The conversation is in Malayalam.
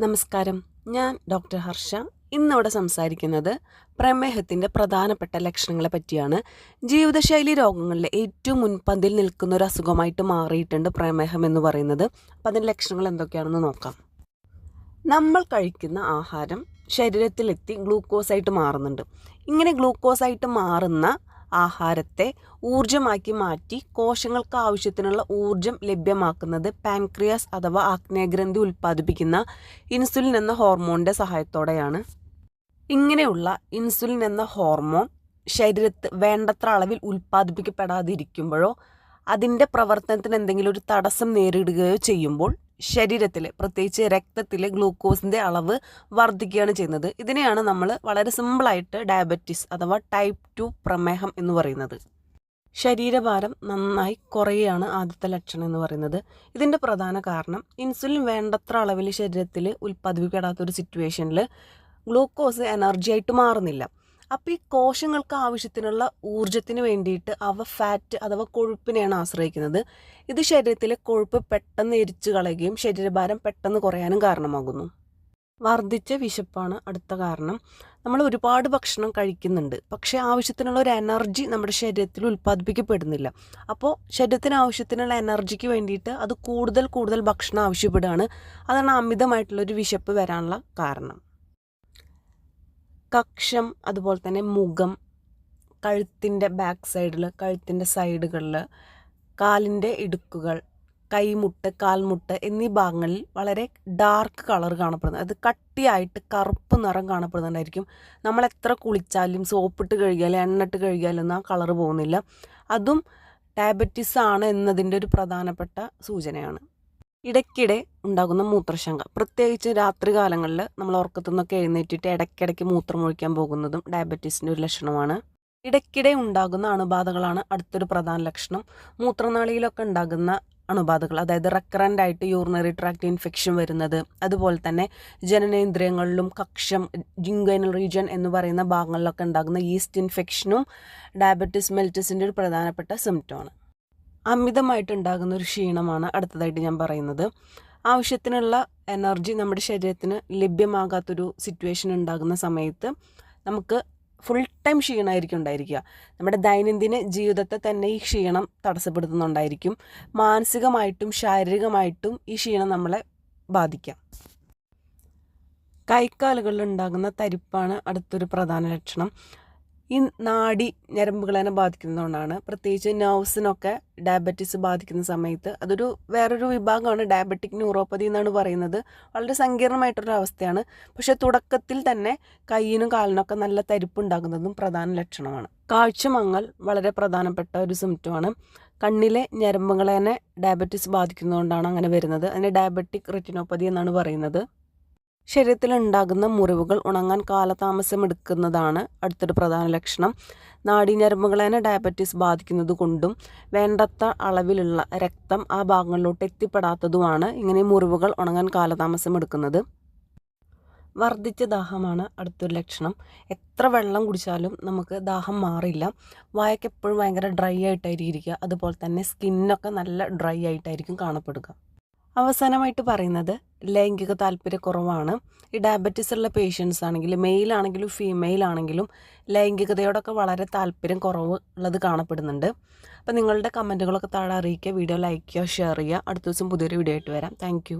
നമസ്കാരം. ഞാൻ ഡോക്ടർ ഹർഷ. ഇന്നിവിടെ സംസാരിക്കുന്നത് പ്രമേഹത്തിന്റെ പ്രധാനപ്പെട്ട ലക്ഷണങ്ങളെ പറ്റിയാണ്. ജീവിതശൈലി രോഗങ്ങളിലെ ഏറ്റവും മുൻപന്തിൽ നിൽക്കുന്ന ഒരു അസുഖമായിട്ട് മാറിയിട്ടുണ്ട് പ്രമേഹം എന്ന് പറയുന്നത്. അപ്പം അതിന്റെ ലക്ഷണങ്ങൾ എന്തൊക്കെയാണെന്ന് നോക്കാം. നമ്മൾ കഴിക്കുന്ന ആഹാരം ശരീരത്തിലെത്തി ഗ്ലൂക്കോസായിട്ട് മാറുന്നുണ്ട്. ഇങ്ങനെ ഗ്ലൂക്കോസായിട്ട് മാറുന്ന ആഹാരത്തെ ഊർജമാക്കി മാറ്റി കോശങ്ങൾക്ക് ആവശ്യത്തിനുള്ള ഊർജം ലഭ്യമാക്കുന്നത് പാൻക്രിയാസ് അഥവാ ആഗ്നേയഗ്രന്ഥി ഉൽപ്പാദിപ്പിക്കുന്ന ഇൻസുലിൻ എന്ന ഹോർമോണിന്റെ സഹായത്തോടെയാണ്. ഇങ്ങനെയുള്ള ഇൻസുലിൻ എന്ന ഹോർമോൺ ശരീരത്ത് വേണ്ടത്ര അളവിൽ ഉൽപ്പാദിപ്പിക്കപ്പെടാതിരിക്കുമ്പോഴോ അതിന്റെ പ്രവർത്തനത്തിന് എന്തെങ്കിലും ഒരു തടസ്സം നേരിടുകയോ ചെയ്യുമ്പോൾ ശരീരത്തിൽ പ്രത്യേകിച്ച് രക്തത്തിൽ ഗ്ലൂക്കോസിന്റെ അളവ് വർദ്ധിക്കുകയാണ് ചെയ്യുന്നത്. ഇതിനെയാണ് നമ്മൾ വളരെ സിമ്പിളായിട്ട് ഡയബറ്റിസ് അഥവാ ടൈപ്പ് ടു പ്രമേഹം എന്ന് പറയുന്നത്. ശരീരഭാരം നന്നായി കുറയുകയാണ് ആദ്യത്തെ ലക്ഷണം എന്ന് പറയുന്നത്. ഇതിന്റെ പ്രധാന കാരണം ഇൻസുലിൻ വേണ്ടത്ര അളവിൽ ശരീരത്തിൽ ഉൽപ്പാദിപ്പിക്കപ്പെടാത്തൊരു സിറ്റുവേഷനിൽ ഗ്ലൂക്കോസ് എനർജി ആയിട്ട് മാറുന്നില്ല. അപ്പോൾ ഈ കോശങ്ങൾക്ക് ആവശ്യത്തിനുള്ള ഊർജത്തിന് വേണ്ടിയിട്ട് അവ ഫാറ്റ് അഥവാ കൊഴുപ്പിനെയാണ് ആശ്രയിക്കുന്നത്. ഇത് ശരീരത്തിലെ കൊഴുപ്പ് പെട്ടെന്ന് എരിച്ചു കളയുകയും ശരീരഭാരം പെട്ടെന്ന് കുറയാനും കാരണമാകുന്നു. വർദ്ധിച്ച വിശപ്പാണ് അടുത്ത കാരണം. നമ്മൾ ഒരുപാട് ഭക്ഷണം കഴിക്കുന്നുണ്ട്. പക്ഷേ ആവശ്യത്തിനുള്ള ഒരു എനർജി നമ്മുടെ ശരീരത്തിൽ ഉൽപ്പാദിപ്പിക്കപ്പെടുന്നില്ല. അപ്പോൾ ശരീരത്തിന് ആവശ്യത്തിനുള്ള എനർജിക്ക് വേണ്ടിയിട്ട് അത് കൂടുതൽ കൂടുതൽ ഭക്ഷണം ആവശ്യപ്പെടുകയാണ്. അതാണ് അമിതമായിട്ടുള്ളൊരു വിശപ്പ് വരാനുള്ള കാരണം. കക്ഷം അതുപോലെ തന്നെ മുഖം കഴുത്തിന്റെ ബാക്ക് സൈഡിൽ കഴുത്തിന്റെ സൈഡുകളിൽ കാലിന്റെ ഇടുക്കുകൾ കൈമുട്ട് കാൽമുട്ട് എന്നീ ഭാഗങ്ങളിൽ വളരെ ഡാർക്ക് കളർ കാണപ്പെടുന്നത്. അത് കട്ടിയായിട്ട് കറുപ്പ് നിറം കാണപ്പെടുന്നുണ്ടായിരിക്കും. നമ്മൾ എത്ര കുളിച്ചാലും സോപ്പിട്ട് കഴുകിയാലും എണ്ണിട്ട് കഴുകിയാലൊന്നും ആ കളർ പോകുന്നില്ല. അതും ഡയബറ്റീസ് ആണ് എന്നതിന്റെ ഒരു പ്രധാനപ്പെട്ട സൂചനയാണ്. ഇടയ്ക്കിടെ ഉണ്ടാകുന്ന മൂത്രശങ്ക. പ്രത്യേകിച്ച് രാത്രി കാലങ്ങളിൽ നമ്മൾ ഉറക്കത്തു നിന്നൊക്കെ എഴുന്നേറ്റിട്ട് ഇടയ്ക്കിടയ്ക്ക് മൂത്രമൊഴിക്കാൻ പോകുന്നതും ഡയബറ്റീസിന്റെ ഒരു ലക്ഷണമാണ്. ഇടയ്ക്കിടെ ഉണ്ടാകുന്ന അണുബാധകളാണ് അടുത്തൊരു പ്രധാന ലക്ഷണം. മൂത്രനാളിയിലൊക്കെ ഉണ്ടാകുന്ന അണുബാധകൾ അതായത് റെക്കറന്റ് ആയിട്ട് യൂറിനറി ട്രാക്ട് ഇൻഫെക്ഷൻ വരുന്നത് അതുപോലെ തന്നെ ജനനേന്ദ്രിയങ്ങളിലും കക്ഷം ജിങ്കൈനൽ റീജൻ എന്ന് പറയുന്ന ഭാഗങ്ങളിലൊക്കെ ഉണ്ടാകുന്ന ഈസ്റ്റ് ഇൻഫെക്ഷനും ഡയബറ്റിസ് മെൽറ്റസിന്റെ ഒരു പ്രധാനപ്പെട്ട സിംറ്റമാണ് അമിതമായിട്ടുണ്ടാകുന്ന ഒരു ക്ഷീണമാണ് അടുത്തതായിട്ട് ഞാൻ പറയുന്നത്. ആവശ്യത്തിനുള്ള എനർജി നമ്മുടെ ശരീരത്തിന് ലഭ്യമാകാത്തൊരു സിറ്റുവേഷൻ ഉണ്ടാകുന്ന സമയത്ത് നമുക്ക് ഫുൾ ടൈം ക്ഷീണമായിരിക്കും ഉണ്ടായിരിക്കുക. നമ്മുടെ ദൈനംദിന ജീവിതത്തെ തന്നെ ഈ ക്ഷീണം തടസ്സപ്പെടുത്തുന്നുണ്ടായിരിക്കും. മാനസികമായിട്ടും ശാരീരികമായിട്ടും ഈ ക്ഷീണം നമ്മളെ ബാധിക്കാം. കൈക്കാലുകളിൽ ഉണ്ടാകുന്ന തരിപ്പാണ് അടുത്തൊരു പ്രധാന ലക്ഷണം. ഈ നാടി ഞരമ്പുകളെ ബാധിക്കുന്നതുകൊണ്ടാണ്. പ്രത്യേകിച്ച് നെർവ്സിനൊക്കെ ഡയബറ്റീസ് ബാധിക്കുന്ന സമയത്ത് അതൊരു വേറൊരു വിഭാഗമാണ്. ഡയബറ്റിക് ന്യൂറോപ്പതി എന്നാണ് പറയുന്നത്. വളരെ സങ്കീർണമായിട്ടൊരു അവസ്ഥയാണ്. പക്ഷേ തുടക്കത്തിൽ തന്നെ കയ്യിനും കാലിനൊക്കെ നല്ല തരിപ്പ് ഉണ്ടാകുന്നതും പ്രധാന ലക്ഷണമാണ്. കാഴ്ചമങ്ങൽ വളരെ പ്രധാനപ്പെട്ട ഒരു സിംറ്റമാണ് കണ്ണിലെ ഞരമ്പുകളെ ഡയബറ്റീസ് ബാധിക്കുന്നതുകൊണ്ടാണ് അങ്ങനെ വരുന്നത്. അതിന് ഡയബറ്റിക് റെറ്റിനോപ്പതി എന്നാണ് പറയുന്നത്. ശരീരത്തിലുണ്ടാകുന്ന മുറിവുകൾ ഉണങ്ങാൻ കാലതാമസം എടുക്കുന്നതാണ് അടുത്തൊരു പ്രധാന ലക്ഷണം. നാഡീഞരമ്പുകളെ ഡയബറ്റീസ് ബാധിക്കുന്നത് കൊണ്ടും വേണ്ടത്ര അളവിലുള്ള രക്തം ആ ഭാഗങ്ങളിലോട്ട് എത്തിപ്പെടാത്തതുമാണ് ഇങ്ങനെ മുറിവുകൾ ഉണങ്ങാൻ കാലതാമസം എടുക്കുന്നത് വർദ്ധിച്ച ദാഹമാണ് അടുത്തൊരു ലക്ഷണം. എത്ര വെള്ളം കുടിച്ചാലും നമുക്ക് ദാഹം മാറില്ല. വായൊക്കെ എപ്പോഴും ഭയങ്കര ഡ്രൈ ആയിട്ടായിരിക്കും. ഇരിക്കുക അതുപോലെ തന്നെ സ്കിന്നൊക്കെ നല്ല ഡ്രൈ ആയിട്ടായിരിക്കും കാണപ്പെടുക. അവസാനമായിട്ട് പറയുന്നത് ലൈംഗിക താല്പര്യക്കുറവാണ് ഈ ഡയബറ്റീസ് ഉള്ള പേഷ്യൻസ് ആണെങ്കിൽ മെയിൽ ആണെങ്കിലും ഫീമെയിൽ ആണെങ്കിലും ലൈംഗികതയോടൊക്കെ വളരെ താല്പര്യം കുറവ് ഉള്ളത് കാണപ്പെടുന്നുണ്ട്. അപ്പോൾ നിങ്ങളുടെ കമന്റുകളൊക്കെ താഴെ അറിയിക്കുക വീഡിയോ ലൈക്ക് ചെയ്യുക ഷെയർ ചെയ്യുക. അടുത്ത ദിവസം പുതിയൊരു വീഡിയോ ആയിട്ട് വരാം. താങ്ക്